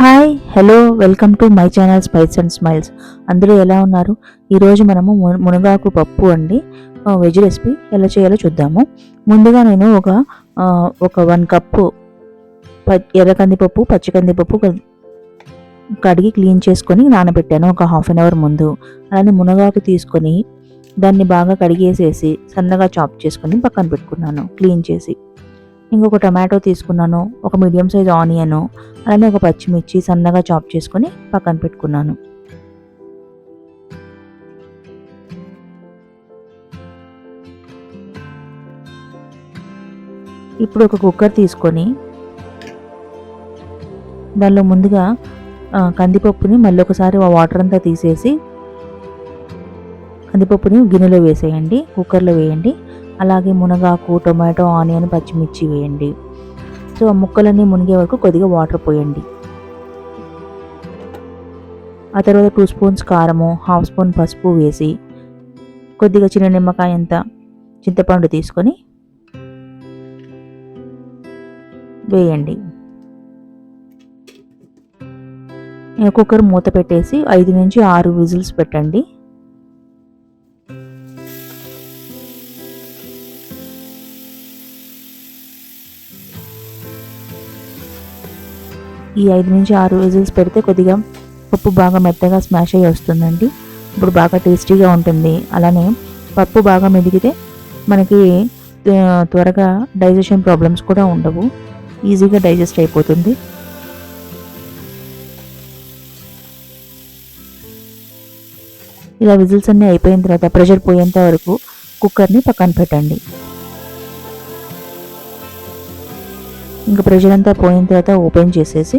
Hi hello welcome to my channel spice and smiles అందరూ ఎలా ఉన్నారు? ఈరోజు మనము మునగాకు పప్పు అండి. వెజ్ రెసిపీ ఎలా చేయాలో చూద్దాము. ముందుగా నేను ఒక ఒక వన్ కప్పు ప- ఎర్ర కందిపప్పు పచ్చి కందిపప్పు కడిగి క్లీన్ చేసుకొని నానబెట్టాను ఒక హాఫ్ అన్ అవర్ ముందు. అలానే మునగాకు తీసుకొని దాన్ని బాగా కడిగేసేసి సన్నగా చాప్ చేసుకొని పక్కన పెట్టుకున్నాను క్లీన్ చేసి. ఇంకొక టమాటో తీసుకున్నాను ఒక మీడియం సైజ్ ఆనియన్ అలానే ఒక పచ్చిమిర్చి సన్నగా చాప్ చేసుకొని పక్కన పెట్టుకున్నాను. ఇప్పుడు ఒక కుక్కర్ తీసుకొని దానిలో ముందుగా కందిపప్పుని మళ్ళీ ఒకసారి వాటర్ అంతా తీసేసి కందిపప్పుని గిన్నెలో వేసేయండి కుక్కర్లో వేయండి. అలాగే మునగాకు టొమాటో ఆనియన్ పచ్చిమిర్చి వేయండి. సో ఆ ముక్కలన్నీ మునిగే వరకు కొద్దిగా వాటర్ పోయండి. ఆ తర్వాత టూ స్పూన్స్ కారము హాఫ్ స్పూన్ పసుపు వేసి కొద్దిగా చిన్న నిమ్మకాయ అంత చింతపండు తీసుకొని వేయండి. కుక్కర్ మూత పెట్టేసి ఐదు నుంచి ఆరు విజిల్స్ పెట్టండి. ఈ ఐదు నుంచి ఆరు విజిల్స్ పెడితే కొద్దిగా పప్పు బాగా మెత్తగా స్మాష్ అయ్యి వస్తుందండి. ఇప్పుడు బాగా టేస్టీగా ఉంటుంది. అలానే పప్పు బాగా మెదిగితే మనకి త్వరగా డైజెషన్ ప్రాబ్లమ్స్ కూడా ఉండవు. ఈజీగా డైజెస్ట్ అయిపోతుంది. ఇలా విజిల్స్ అన్నీ అయిపోయిన తర్వాత ప్రెషర్ పోయేంత వరకు కుక్కర్ని పక్కన పెట్టండి. ఇంకా ప్రెషర్ అంతా పోయిన తర్వాత ఓపెన్ చేసేసి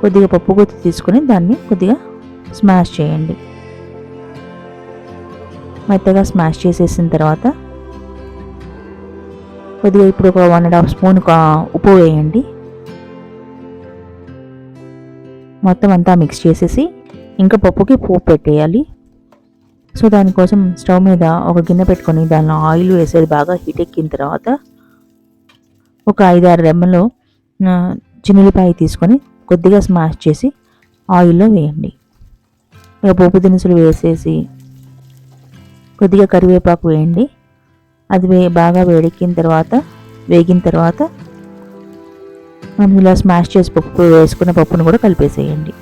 కొద్దిగా పప్పు గుత్తి తీసుకొని దాన్ని కొద్దిగా స్మాష్ చేయండి. మెత్తగా స్మాష్ చేసేసిన తర్వాత కొద్దిగా ఇప్పుడు ఒక వన్ అండ్ హాఫ్ స్పూన్ ఉప్పు వేయండి. మొత్తం అంతా మిక్స్ చేసేసి ఇంకా పప్పుకి పోపు పెట్టేయాలి. సో దానికోసం స్టవ్ మీద ఒక గిన్నె పెట్టుకొని దానిలో ఆయిల్ వేసేది బాగా హీట్ ఎక్కిన తర్వాత ఒక ఐదారు రెమ్మలు ఆ, చిన్నులపాయ తీసుకొని కొద్దిగా స్మాష్ చేసి ఆయిల్లో వేయండి. ఇక పోపు దినుసులు వేసేసి కొద్దిగా కరివేపాకు వేయండి. అది వే బాగా వేడెక్కిన తర్వాత వేగిన తర్వాత మనం ఇలా స్మాష్ చేసి పప్పు వేసుకున్న పప్పును కూడా కలిపేసేయండి.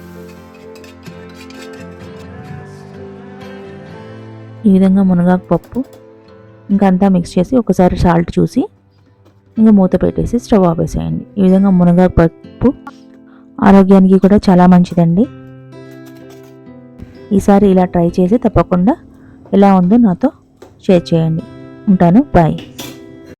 ఈ విధంగా మునగాకు పప్పు ఇంకా అంతా మిక్స్ చేసి ఒకసారి సాల్ట్ చూసి ఇంకా మూత పెట్టేసి స్టవ్ ఆపేసేయండి. ఈ విధంగా మునగాకు పప్పు ఆరోగ్యానికి కూడా చాలా మంచిదండి. ఈసారి ఇలా ట్రై చేసి తప్పకుండా ఎలా ఉందో నాతో షేర్ చేయండి. ఉంటాను. బాయ్.